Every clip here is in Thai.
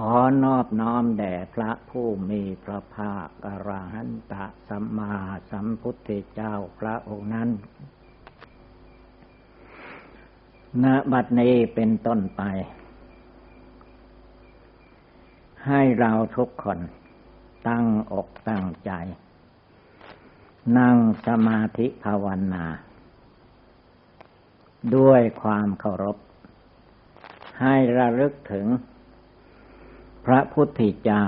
ขอนอบน้อมแด่พระผู้มีพระภาคอรหันตสัมมาสัมพุทธเจ้าพระองค์นั้น ณ บัดนี้เป็นต้นไป ให้เราทุกคนตั้งอกตั้งใจ นั่งสมาธิภาวนา ด้วยความเคารพ ให้ระลึกถึง พระพุทธเจ้า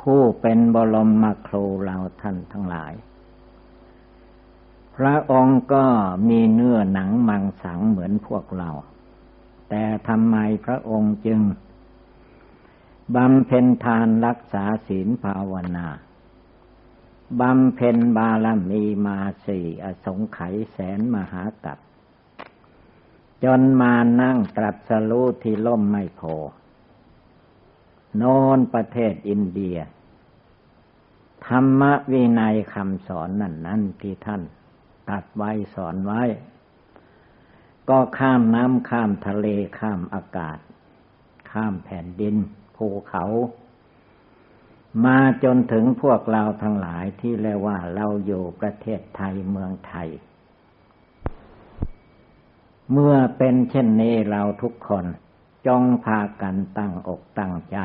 ผู้เป็นบรมมาครูเราท่านทั้งหลาย พระองค์ก็มีเนื้อหนังมังสังเหมือนพวกเรา แต่ทำไมพระองค์จึงบำเพ็ญทานรักษาศีลภาวนาบำเพ็ญบารมีมาสี่อสงไขยแสนมหากัปจนมานั่งตรัสรู้ที่ล่มไม่โพ โนนประเทศอินเดีย ธรรมวินัยคำสอนนั่นนั่นที่ท่าน ตัดไว้สอนไว้ ก็ข้ามน้ำข้ามทะเลข้ามอากาศ ข้ามแผ่นดินภูเขา มาจนถึงพวกเราทั้งหลายที่เรียกว่าเราอยู่ประเทศไทยเมืองไทย เมื่อเป็นเช่นนี้เราทุกคน จงพากันตั้งอกตั้งใจ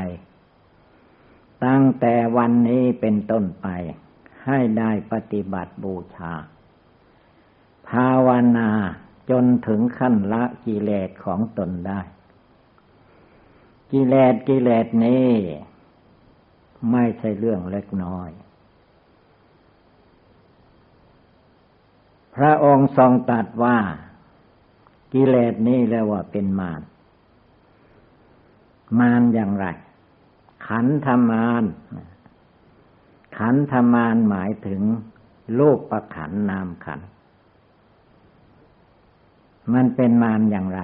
ตั้งแต่วันนี้เป็นต้นไป ให้ได้ปฏิบัติบูชา ภาวนาจนถึงขั้นละกิเลสของตนได้ กิเลสกิเลสนี้ ไม่ใช่เรื่องเล็กน้อย พระองค์ทรงตรัสว่า กิเลสนี้เรียกว่าเป็นมาร มารอย่างไร ขันธมารขันธมารหมายถึง โลกประขันนามขัน มันเป็นมารอย่างไร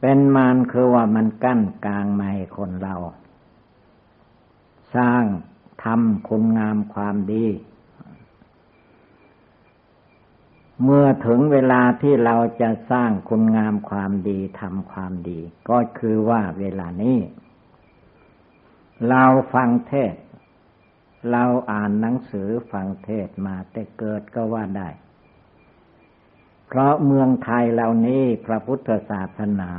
เป็นมารคือว่ามันกั้นกลางไม่คนเรา สร้างทำคุณงามความดี เมื่อถึงเวลาที่เราจะสร้างคุณงามความดีทำความดี ก็คือว่าเวลานี้ เราฟังเทศ เราอ่านหนังสือฟังเทศมาแต่เกิดก็ว่าได้ เพราะเมืองไทยเหล่านี้พระพุทธศาสนา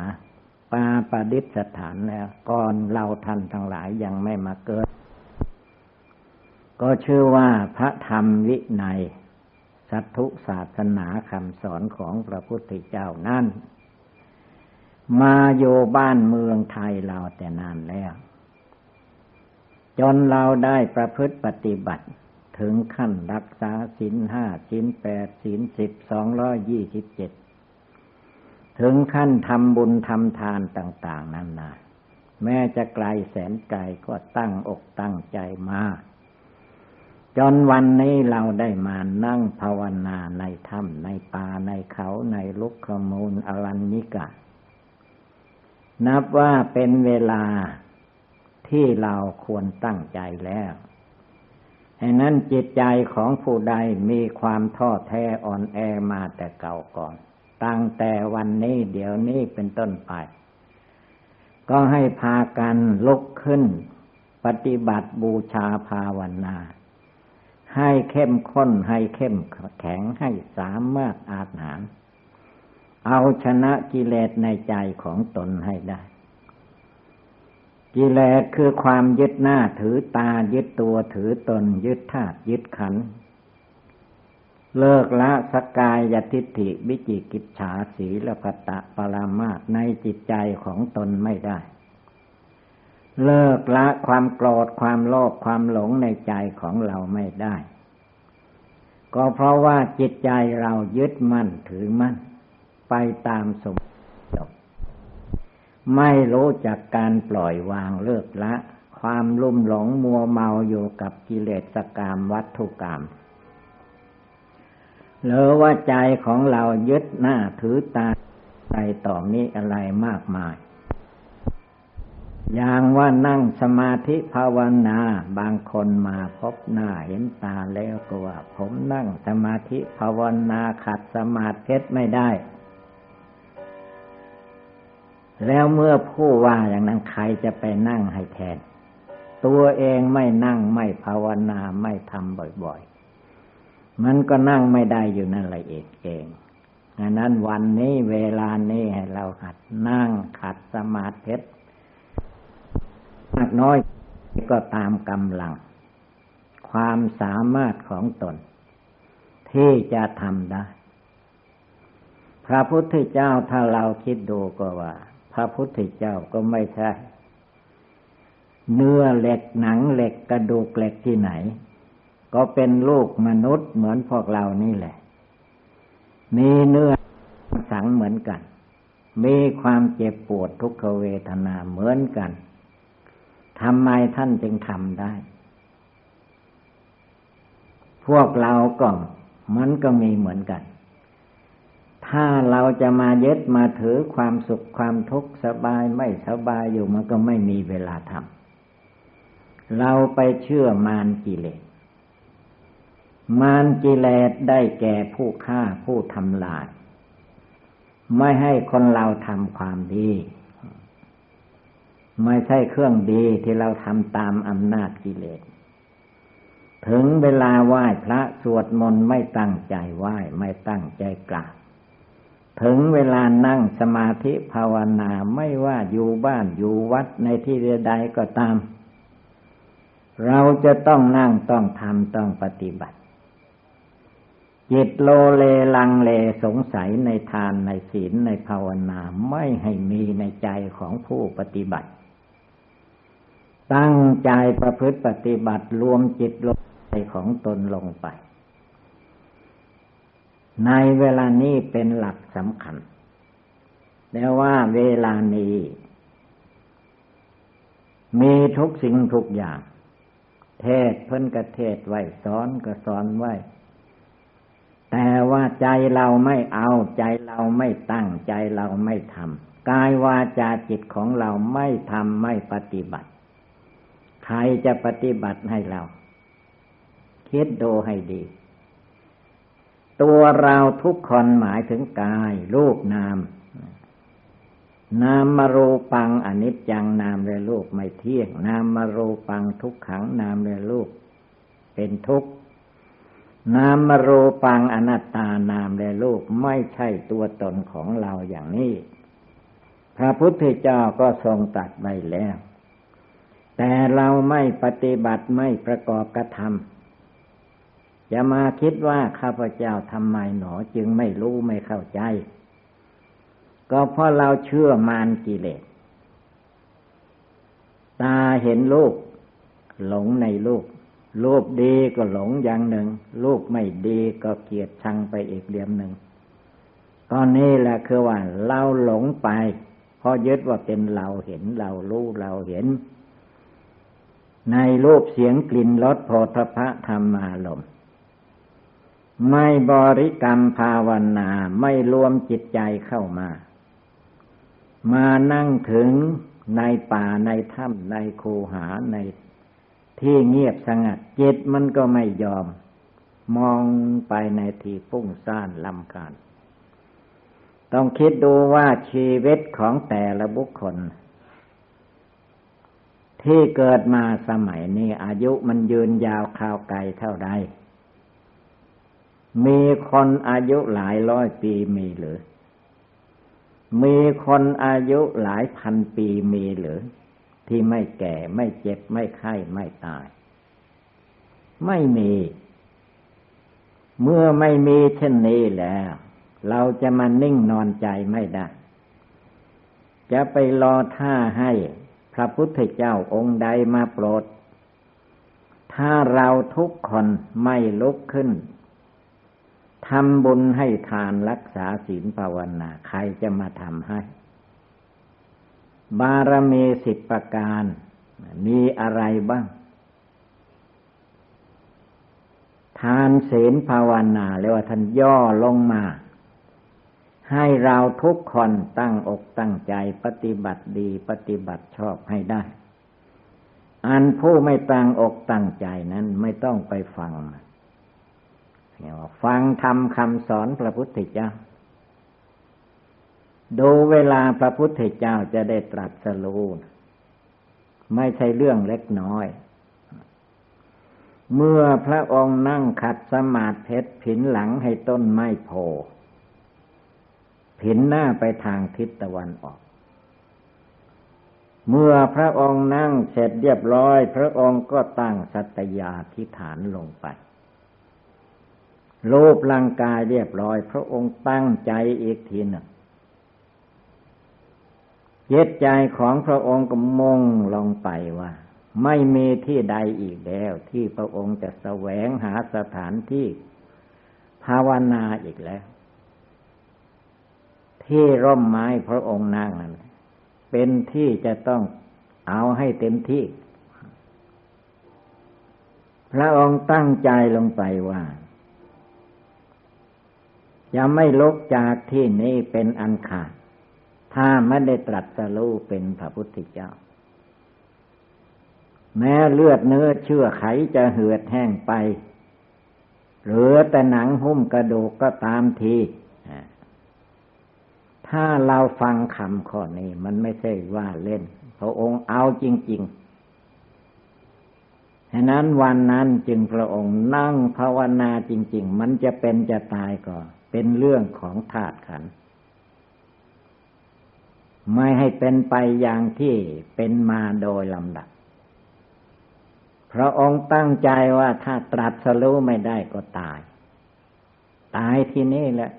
ปาปดิษฐานแล้วก่อนเราท่านทั้งหลายยังไม่มาเกิด ก็ชื่อว่าพระธรรมวินัย สัตถุศาสนาคำสอนของพระพุทธเจ้านั่น มาโยบ้านเมืองไทยเราแต่นานแล้ว จนเราได้ประพฤติปฏิบัติถึงขั้นรักษาศีลห้าศีลแปดศีลสิบสองร้อยยี่สิบเจ็ดถึงขั้นทำบุญทำทานต่าง ๆนั่นนะแม้จะไกลแสนไกลก็ตั้งอกตั้งใจมา จนวันนี้เราได้มานั่งภาวนาในถ้ำในป่าในเขาในลุกขมูลอรัญญิกะ นับว่าเป็นเวลาที่เราควรตั้งใจแล้วให้นั้นจิตใจของผู้ใดมีความท้อแท้อ่อนแอมาแต่เก่าก่อน ตั้งแต่วันนี้เดี๋ยวนี้เป็นต้นไป ก็ให้พากันลุกขึ้น ปฏิบัติบูชาภาวนา ให้เข้มข้นให้เข้มแข็งให้สามารถอาหาร เอาชนะกิเลสในใจของตนให้ได้ กิเลสคือความยึดหน้าถือตายึดตัวถือตน ยึดธาตุยึดขัน เลิกละสกายยทิฏฐิวิจิกิจฉาสีละพตะปรามาในจิตใจของตนไม่ได้ เลิกละความโกรธความโลภความหลงในใจของเราไม่ได้ ก็เพราะว่าจิตใจเรายึดมั่นถือมั่น ไปตามสมไม่รู้จักการปล่อยวางเลิกละ ความลุ่มหลงมัวเมาอยู่กับกิเลสกรรมวัตถุกรรมหรือว่าใจของเรายึดหน้าถือตาใจต่อนี้อะไรมากมาย อย่างว่านั่งสมาธิภาวนา บางคนมาพบหน้าเห็นตาแล้วก็ว่า ผมนั่งสมาธิภาวนาขัดสมาธิไม่ได้ แล้วเมื่อผู้ว่าอย่างนั้นใครจะไปนั่งให้แทน ตัวเองไม่นั่งไม่ภาวนาไม่ทำบ่อยๆ มันก็นั่งไม่ได้อยู่นั่นแหละเองเองดังนั้นวันนี้เวลานี้ให้เราหัดนั่งขัดสมาธิ มากน้อยก็ตามกำลัง ความสามารถของตน ที่จะทำได้ พระพุทธเจ้าถ้าเราคิดดูก็ว่า พระพุทธเจ้าก็ไม่ใช่ เนื้อเหล็กหนังเหล็กกระดูกเหล็กที่ไหน ก็เป็นลูกมนุษย์เหมือนพวกเรานี่แหละ มีเนื้อสังเหมือนกัน มีความเจ็บปวดทุกขเวทนาเหมือนกัน ทำไมท่านจึงทำได้ พวกเราก็มันก็มีเหมือนกัน ถ้าเราจะมายึดมาถือความสุขความทุกข์สบายไม่สบายอยู่มันก็ไม่มีเวลาทำเราไปเชื่อมารกิเลส มารกิเลสได้แก่ผู้ฆ่าผู้ทำลาย ไม่ให้คนเราทำความดี ไม่ใช่เครื่องดีที่เราทำตามอำนาจกิเลส ถึงเวลาไหว้พระสวดมนต์ไม่ตั้งใจไหว้ไม่ตั้งใจกราบถึงเวลานั่งสมาธิภาวนาไม่ว่าอยู่บ้านอยู่วัดในที่ใดก็ตาม เราจะต้องนั่งต้องทำต้องปฏิบัติ จิตโลเลลังเลสงสัยในทานในศีลในภาวนาไม่ให้มีในใจของผู้ปฏิบัติ ตั้งใจประพฤติปฏิบัติรวมจิตลงใจของตนลงไป ในเวลานี้เป็นหลักสำคัญแต่ว่าเวลานี้ มีทุกสิ่งทุกอย่าง เทศเพิ่นกระเทศไว้สอนก็สอนไว้ แต่ว่าใจเราไม่เอาใจเราไม่ตั้งใจเราไม่ทำกายวาจาจิตของเราไม่ทำไม่ปฏิบัติ ใครจะปฏิบัติให้เรา คิดดูให้ดี ตัวเราทุกคนหมายถึงกายรูปนาม นามมารูปังอนิจจังนามเลยลูกไม่เที่ยง นามมารูปังทุกขังนามเลยลูกเป็นทุกข์นามมารูปังอนัตตานามเลยลูกไม่ใช่ตัวตนของเราอย่างนี้ พระพุทธเจ้าก็ทรงตัดไว้แล้ว แต่เราไม่ปฏิบัติไม่ประกอบกระทำอย่ามาคิดว่าข้าพเจ้าทำไมหนอจึงไม่รู้ไม่เข้าใจ ก็เพราะเราเชื่อมารกิเลส ตาเห็นลูกหลงในลูกลูกดีก็หลงอย่างหนึ่งลูกไม่ดีก็เกลียดชังไปอีกเดียมหนึ่งตอนนี้แหละคือว่า เราหลงไปเพราะยึดว่าเป็นเราเห็นเรารู้เราเห็น ในรูปเสียงกลิ่นรสโผฏฐะธรรมารมไม่บริกรรมภาวนาไม่รวมจิตใจเข้ามา มานั่งถึงในป่าในถ้ำในคูหาในที่เงียบสงัดจิตมันก็ไม่ยอม มองไปในที่ฟุ้งซ่านลำคาญต้องคิดดูว่าชีวิตของแต่ละบุคคล ที่เกิดมาสมัยนี้อายุมันยืนยาวข่าวไกลเท่าใด มีคนอายุหลายร้อยปีมีหรือ มีคนอายุหลายพันปีมีหรือ ที่ไม่แก่ไม่เจ็บไม่ไข้ไม่ตาย ไม่มี เมื่อไม่มีเช่นนี้แล้ว เราจะมานิ่งนอนใจไม่ได้ จะไปรอท่าให้ พระพุทธเจ้าองค์ใดมาโปรด ถ้าเราทุกคนไม่ลุกขึ้นทำบุญให้ทานรักษาศีลภาวนา ใครจะมาทำให้ บารมีสิบประการ มีอะไรบ้าง ทานศีลภาวนาเรียกว่าท่านย่อลงมา ให้เราทุกคนตั้งอกตั้งใจปฏิบัติดีปฏิบัติชอบให้ได้ อันผู้ไม่ตั้งอกตั้งใจนั้นไม่ต้องไปฟังเียว่าฟังทำคำสอนพระพุทธเจ้า ดูเวลาพระพุทธเจ้าจะได้ตรัสรู้ไม่ใช่เรื่องเล็กน้อย เมื่อพระองค์นั่งขัดสมาธิผินหลังให้ต้นไม้โพ ผินหน้าไปทางทิศตะวันออก เมื่อพระองค์นั่งเสร็จเรียบร้อย พระองค์ก็ตั้งสัตยาธิฐานลงไปรูปร่างกายเรียบร้อย พระองค์ตั้งใจอีกทีหนึ่งเจตใจของพระองค์ก็มงลงไปว่า ไม่มีที่ใดอีกแล้ว ที่พระองค์จะแสวงหาสถานที่ ภาวนาอีกแล้ว ที่ร่มไม้พระองค์นั่งนั้นเป็นที่จะต้องเอาให้เต็มที่ พระองค์ตั้งใจลงไปว่าจะไม่ลกจากที่นี้เป็นอันขาด ถ้าไม่ได้ตรัสรู้เป็นพระพุทธเจ้า แม้เลือดเนื้อเชื่อไขจะเหือดแห้งไปเหลือแต่หนังหุ้มกระดูกก็ตามที ถ้าเราฟังคำข้อนี้ มันไม่ใช่ว่าเล่น พระองค์เอาจริง ๆ ฉะนั้นวันนั้นจึงพระองค์นั่งภาวนาจริง ๆ มันจะเป็นจะตายก็เป็นเรื่องของธาตุขัน ไม่ให้เป็นไปอย่างที่เป็นมาโดยลำดับพระองค์ตั้งใจว่าถ้าตรัสรู้ไม่ได้ก็ตาย ตายที่นี่แหละ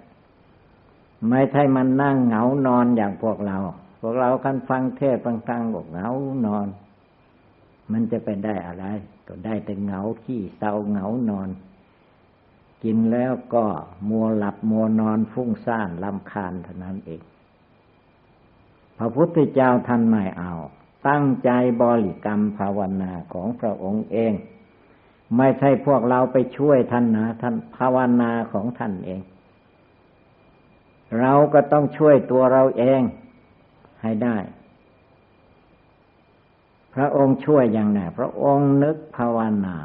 ไม่ใช่มันนั่งเหงานอนอย่างพวกเรา พวกเราคันฟังเทศฟังธรรมบอกเหงานอน มันจะเป็นได้อะไร ก็ได้แต่เหงาขี้เศร้าเหงานอน กินแล้วก็มัวหลับมัวนอนฟุ้งซ่านลำคาญเท่านั้นเองพระพุทธเจ้าท่านไม่เอา ตั้งใจบริกรรมภาวนาของพระองค์เอง ไม่ใช่พวกเราไปช่วยท่านนะท่านภาวนาของท่านเอง เราก็ต้องช่วยตัวเราเองให้ได้ พระองค์ช่วยอย่างไรพระองค์นึกภาวนา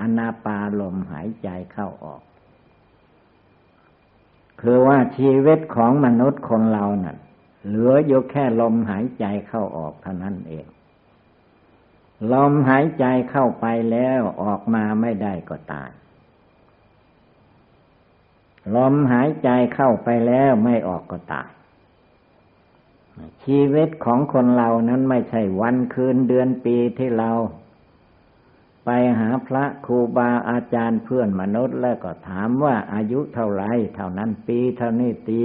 อนาปาลมหายใจเข้าออก คือว่าชีวิตของมนุษย์คนเรานะ่ะ เหลืออยู่แค่ลมหายใจเข้าออกเท่านั้นเอง ลมหายใจเข้าไปแล้วออกมาไม่ได้ก็ตาย ลมหายใจเข้าไปแล้วไม่ออกก็ตาย ชีวิตของคนเรานั้นไม่ใช่วันคืนเดือนปีที่เรา ไปหาพระครูบาอาจารย์เพื่อนมนุษย์แล้วก็ถามว่าอายุเท่าไรเท่านั้นปีเท่านี้ตี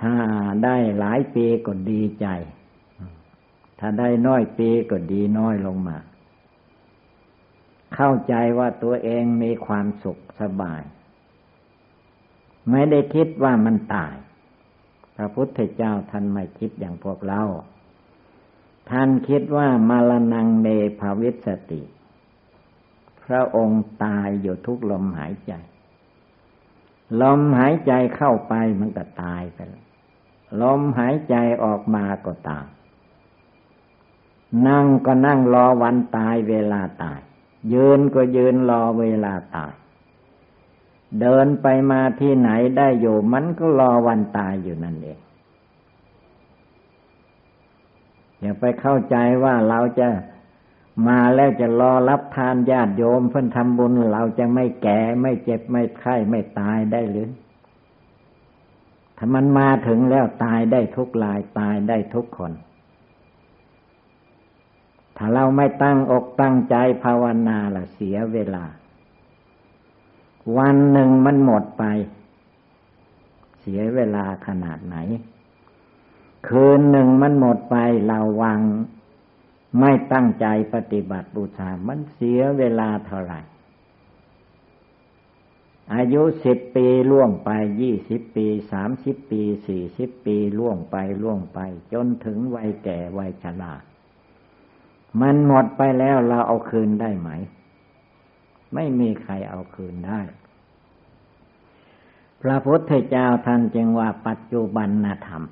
ถ้าได้หลายปีก็ดีใจ ถ้าได้น้อยปีก็ดีน้อยลงมา เข้าใจว่าตัวเองมีความสุขสบาย ไม่ได้คิดว่ามันตาย พระพุทธเจ้าท่านไม่คิดอย่างพวกเรา ท่านคิดว่ามาลนังเนภาวิสติ พระองค์ตายอยู่ทุกลมหายใจ ลมหายใจเข้าไปมันก็ตายไปแล้วลมหายใจออกมาก็ตามนั่งก็นั่งรอวันตายเวลาตาย ยืนก็ยืนรอเวลาตาย เดินไปมาที่ไหนได้อยู่มันก็รอวันตายอยู่นั่นเอง อย่าไปเข้าใจว่าเราจะมาแล้วจะรอรับทานญาติโยมเพื่อนทำบุญเราจะไม่แก่ไม่เจ็บไม่ไข้ไม่ตายได้หรือ ถ้ามันมาถึงแล้วตายได้ทุกลายตายได้ทุกคน ถ้าเราไม่ตั้งอกตั้งใจภาวนาละเสียเวลา วันหนึ่งมันหมดไป เสียเวลาขนาดไหน คืนหนึ่งมันหมดไปเราวางไม่ตั้งใจปฏิบัติบูชา มันเสียเวลาเท่าไหร่ อายุสิบปีล่วงไปยี่สิบปีสามสิบปีสี่สิบปีล่วงไปล่วงไป จนถึงวัยแก่วัยชรา มันหมดไปแล้วเราเอาคืนได้ไหม ไม่มีใครเอาคืนได้ พระพุทธเจ้าท่านจึงว่าปัจจุบันธรรม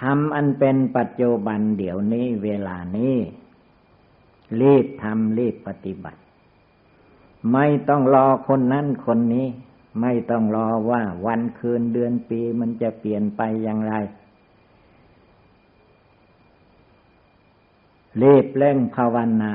ทำอันเป็นปัจจุบันเดี๋ยวนี้เวลานี้ รีบทำรีบปฏิบัติ ไม่ต้องรอคนนั้นคนนี้ ไม่ต้องรอว่าวันคืนเดือนปีมันจะเปลี่ยนไปอย่างไร รีบเร่งภาวนา